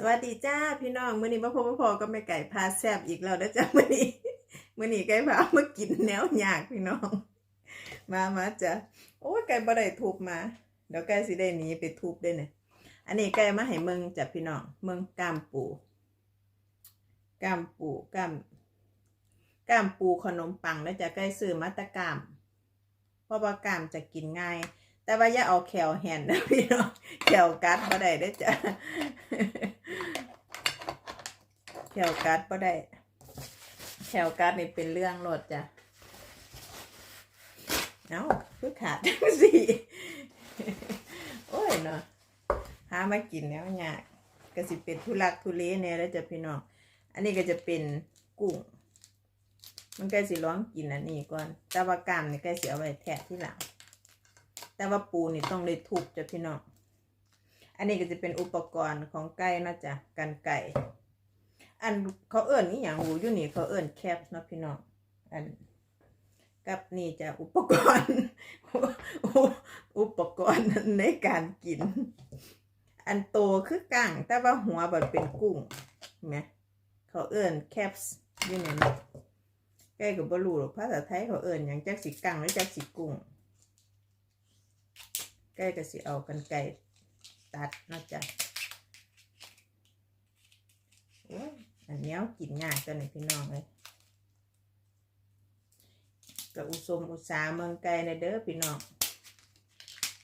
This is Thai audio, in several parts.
สวัสดีจ้าพี่น้องมื้อนี้มาพบมาพอก็แม่ไก่พาแซบอีกแล้วนะจ้ามื้อนี้มื้อนี้ไก่พามากินแนวยากพี่น้อง มามาจ้ะโอ้ไก่บ่ได้ทุบมาเดี๋ยวไก่สิได้หนีไปทุบได้เนี่ยอันนี้ไก่มาให้เมืองจ้ะพี่น้องเมืองกามปูกามปูกามกามปูขนมปังแล้วจ้ะไก่ซื้อมาตะกามเพราะว่ากามจะกินง่ายแต่ว่าอย่าเอาแขวแหนนะพี่น้องแขวกัดบ่ได้เด้จ้ะ แขวกัดบ่ได้แขวกัดนี่เป็นเรื่องโลดจ้ะเอ้าคือขาดจังสิโอ้ยเนาะหามากินแล้วยากก็สิเป็นทุลักทุเลแน่แล้วจะพี่น้องอันนี้ก็จะเป็นกุ้ง มันใกล้สิร้องกินอันนี้ก่อนแต่ว่ากามนี่ใกล้สิเอาไว้แทะที่หลังแต่ว่าปูนี่ต้องได้ทุบจ้ะพี่น้องอันนี้ก็จะเป็นอุปกรณ์ของไก่นะจ๊ะกันไก่ อันเขาเอิ้นนี่อย่างหูอยู่นี่เขาเอิ้นแคปเนาะพี่น้องอันกับนี่จะอุปกรณ์ อุปกรณ์ในการกิน อันโตคือกังแต่ว่าหัวแบบเป็นกุ้งเห็นไหมเขาเอิ้นแคปส์อยู่นี่นะใกล้กับบรูหรอกภาษาไทยเขาเอิ้นอย่างจักสิกังหรือจักสิกุ้งใกล้ก็สิเอากันไก่ตัดนะจ๊ะโอันนี้กินง่ายตัวนี้พี่น้องเลยก็อุสมอุสาเมืองไก่ในเด้อพี่น้อง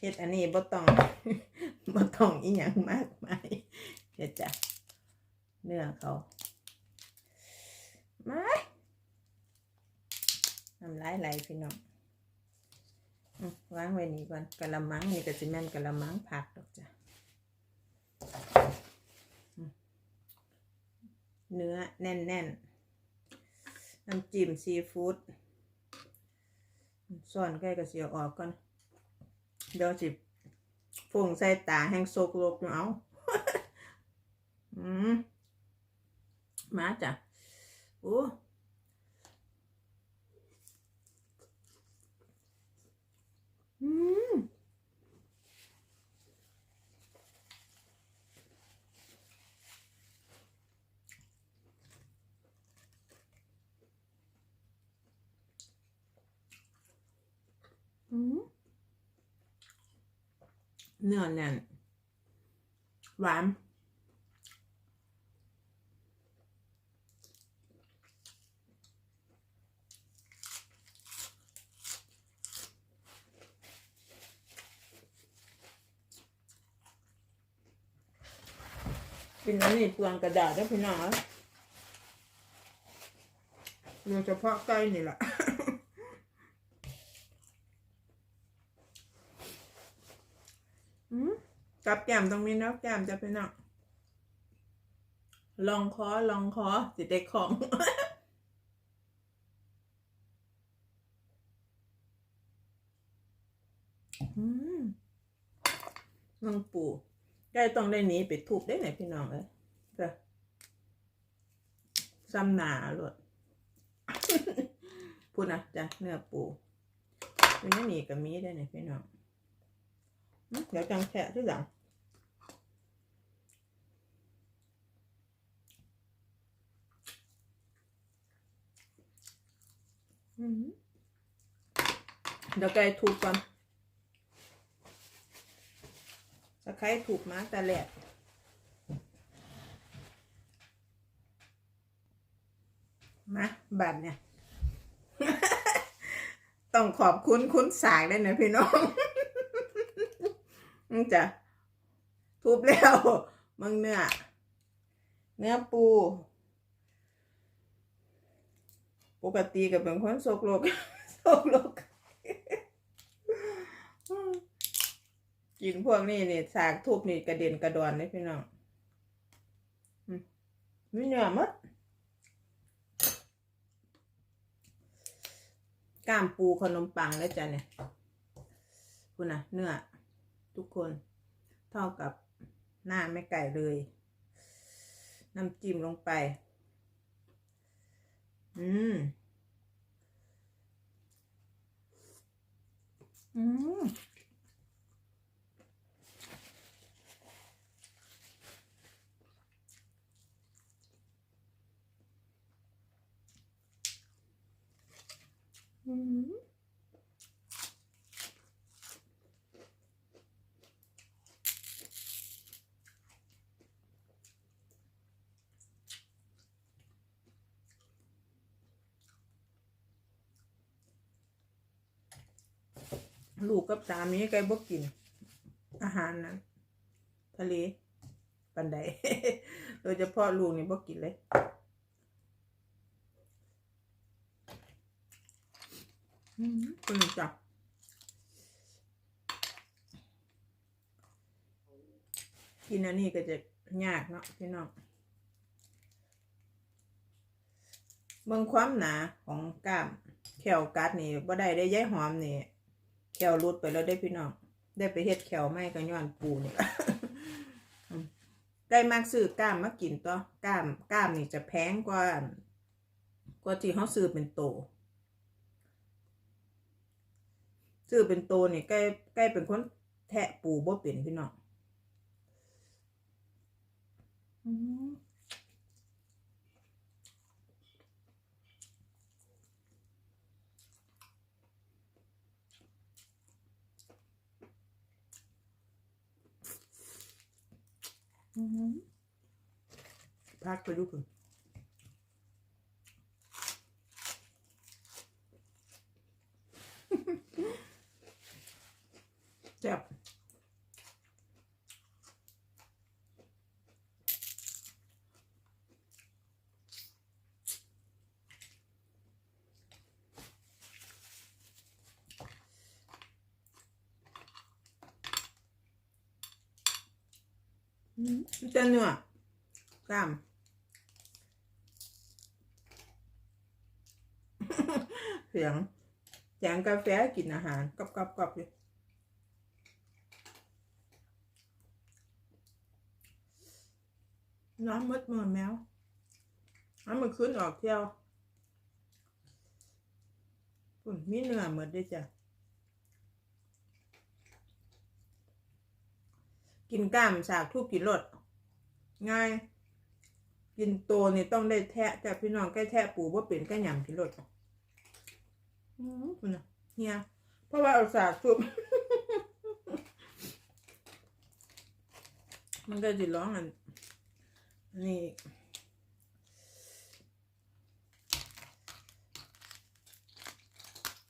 เฮ็ดอันนี้บ่ต้องบ่ต้องอีหยังมากมายเดี๋ยวจ้ะเนื้อเขามาน้ำลายไหลพี่น้องวางไว้นี่ก่อนกะละมังนี่ก็จะแม่นกะละมังผักดอกจ้ะอืม เนื้อแน่นๆนน้ำจิ้มซีฟู้ดซ่อนใกล้กับเสียออกก่อนเดี๋ยวจิฟงใส่ตาแห้งโซกโลกเอาอืมมาจ้ะโอ้มอืม เนื้อแน่นหวานเป็นอันนี้เปลืองกระดาษได้พี่น้องนะโดยเฉพาะไก่นี่แหละ อืม กับแก้มตรงนี้นะแก้มจะเป็นอะลองคอลองคอสิเด็กของอืมน้องปู่ได้ต้องได้หนีไปทุบได้ไหนพี่น้องเอ้ยจะซ้ำหนาหลดพูดนะจ้ะเนื้อปูมันไม่หนีกับมีได้ไหนพี่น้อง เดี๋ยวจังแฉะที่หลังเดี๋ยวไก่ถูกก่อนตะไคร้ถูกมาแต่แหลกมาบัดเนี่ย ต้องขอบคุณคุณสายเลยนะพี่น้อง มึงจะทุบแล้วมึงเนื้อเนื้อปู ปกติก็เป็นคนโศกโลกโศกโลกกินพวกนี้นี่สากทุบนี่กระเด็นกระดอนเลยพี่น้องมีเนื้อหมดก้ามปูขนมปังแล้วจ้ะเนี่ยคุณนะเนื้อ ทุกคนเท่ากับหน้าไม่ไก่เลย น้ำจิ้มลงไป อืม อืมอืม ลูกกับสามีไก่บ่กิน อาหารนั้นทะเลปันใดโดยเฉพาะลูกนี่บ่กินเลยอืมคุณจับกินอันนี้ก็จะยากเนาะพี่น้องเบิ่งความหนาของกล้ามแขวกัดนี่บ่ได้ได้ย้ายหอมนี่ ขวรุดไปแล้วได้พี่น้อง ได้ไปเฮ็ดแขวไม่ก็ย้อนปูนี่ได้มากซื้อกล้ามมากินต่อกล้ามกล้ามนี่จะแพงกว่ากว่าที่เขาซื้อเป็นโตซื้อเป็นโตนี่ใกล้ใกล้เป็นคนแทะปูบ่เป็นพี่น้อง อืมอืมพักไปดูคุณแซ่บอืม จะเนื้อกล้ามเสียงเสียงกาแฟกินอาหารกรอบกรอบกรอบอยู่น้ำมดมือแมวน้ำมันขึ้นออกเที่ยวปุ่นมีเนื้อหมดด้วยจ้ะ กินกล้ามสากทุกกินรส ง่าย กินโตนี่ต้องได้แทะแต่พี่น้องใกล้แทะปูว่าเป็นก็หยำกินรสอืมคุณน่ะเฮียเพราะว่าเอาสากทุบมันก็จะร้องอันนี่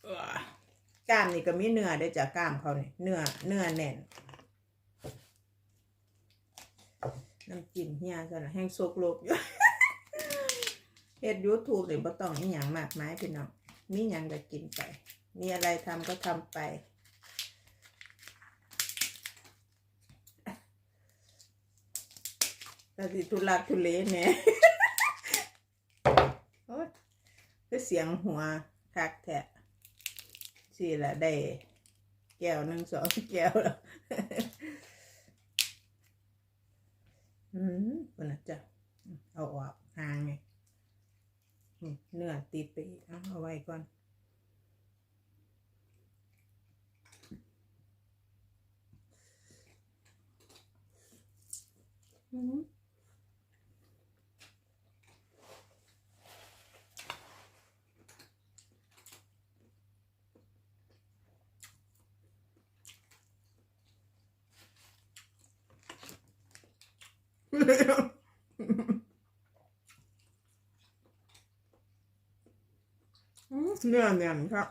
อ่ากล้ามนี่ก็มีเนื้อได้จากกล้ามเขาเนี่ยเนื้อเนื้อแน่น น้ำจิ้มเฮียซะนะแห้งโซกโลกอยู่เฮ็ดยูทูบเลยบ่ต้องอีหยังมากมายพี่น้องมีหยังก็กินไป มีอะไรทำก็ทำไปแต่สิทุลักทุเลแหน่โอ๊ยเสียงหัวคักแท้สิละได้แก้วหนึ่งสองแก้วแล้ว อืมคนน่ะจะเอาออกหางไงเนื้อติดไปอีกเอาเอาไว้ก่อนอืมอืม เนื้อแน่นครับ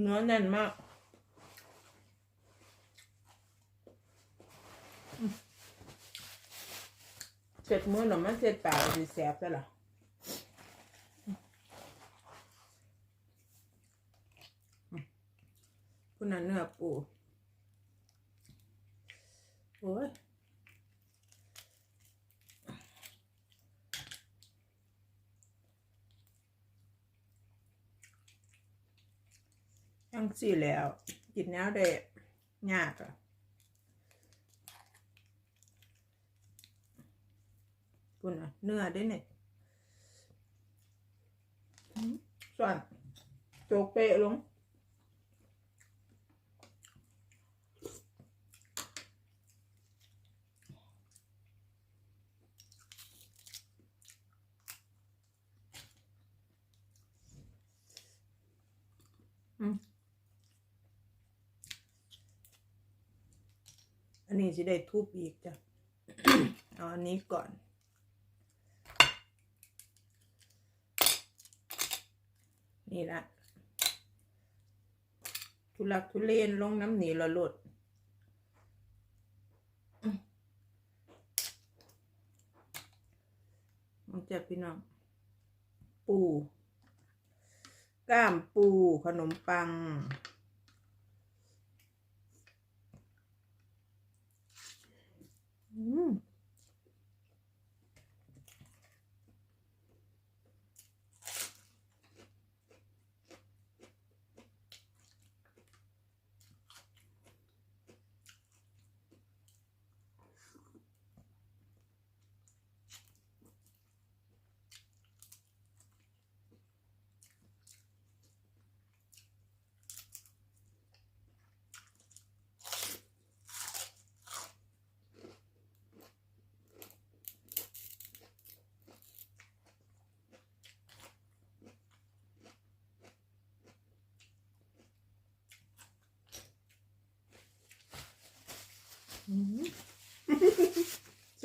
เนื้อแน่นมากเสร็จมือหน่อมันเสร็จปากดีแสบแล้วล่ะอื คุณน่ะเนื้อปูโอ้ยยังสี่แล้วกินแล้วได้ยากอะคุณอะเนื้อได้เนี่ยส่วนโจกเปะลง อันนี้นี้สิได้ทุบอีกจ้ะ เอาอันนี้ก่อน นี่ละทุลักทุเลนลงน้ำหนีละลดมอมันจะพี่น้อง ปู ก้ามปูขนมปัง อื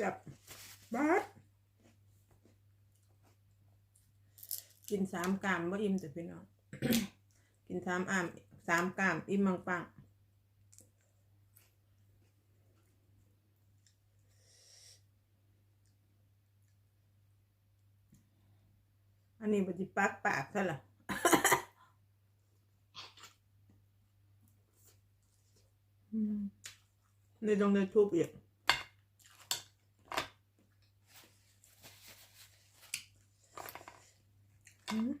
จับบาดกินสามกรัมว่าอิ่มแต่พี่น้อง กินสามอ่ามสามกรัมอิ่มมังปังอันนี้ปฏิปักปากซะละอืม ในตรงในทุบอีกอืม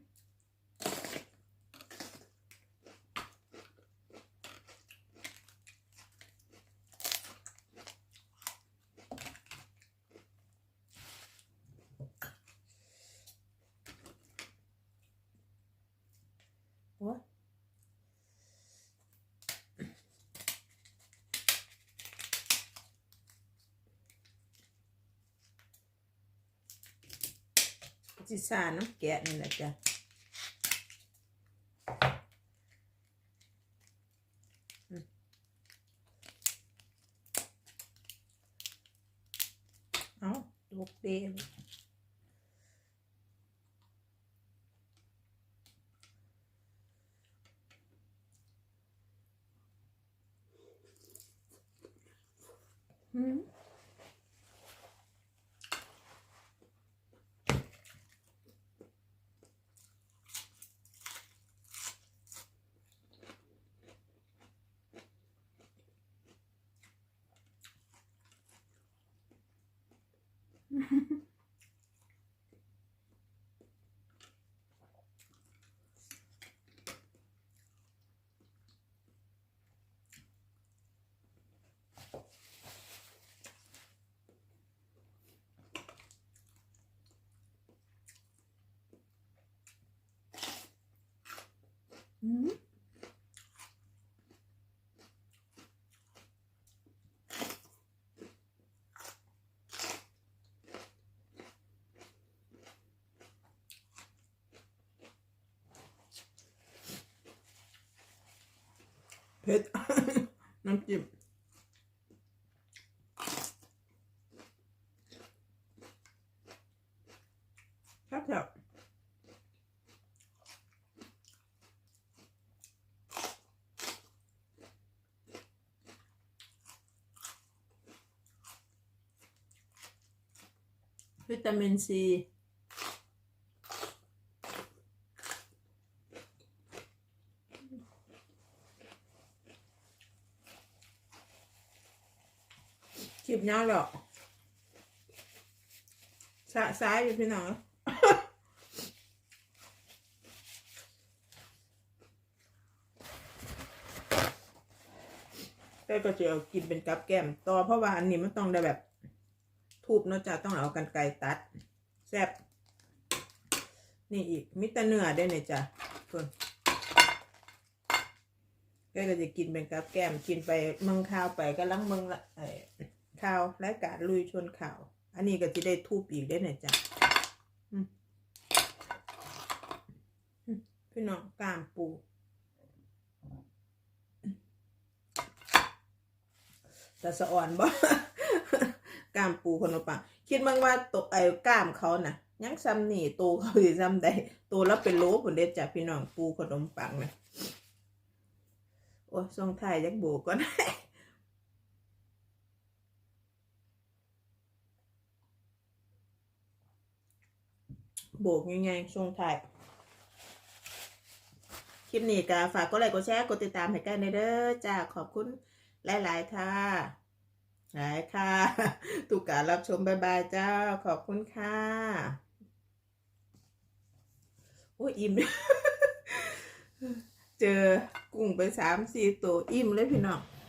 โอ้ย จิสาน้ำแกะนี่แหละจ้ะอืมเอาลูกเดียวอืม อืมเผ็ด น้ำจิ้มครับครับ วิ ตามินซีคลิปยาวหรอกสะซ้ายอยู่พี่น้องแต่ก็จะเอากินเป็นกับแก้มต่อเพราะว่าอันนี้มันต้องได้แบบ ทูบเนาะจ้ะต้องเอากันไกรตัดแซ่บนี่อีกมิตรเนื้อได้เนี่ยจ้ะคนก็ก็จะกินเป็นกับแก้มกินไปเมืองข้าวไปก็ลังเมืองไอ้ข้าวรายการลุยชนข่าว อันนี้ก็จะได้ทูบอีกได้เนี่ยจ้ะพี่น้องกามปูแต่สะอ่อนบ่ กล้ามปูขนมปังคิดบ้างว่าตัวไอ้กล้ามเขาน่ะยังซ้ำนี่ตัวเขาสิซ้ำใดตัวแล้วเป็นโลผลเด็ดจากพี่น้องปูขนมปังนะโอ้ยทรงไทยยักโบกก่อนโบกยังไงช่วงถ่าย คลิปนี้ก็ฝากกดไลค์กดแชร์กดติดตามให้กันเด้อจ้าขอบคุณหลายๆค่ะ หลายค่ะทุกการรับชมบายบายเจ้า ขอบคุณค่ะโอ้ยอิ่ม เจอกุ้งไปสามสี่ตัวอิ่มเลยพี่น้อง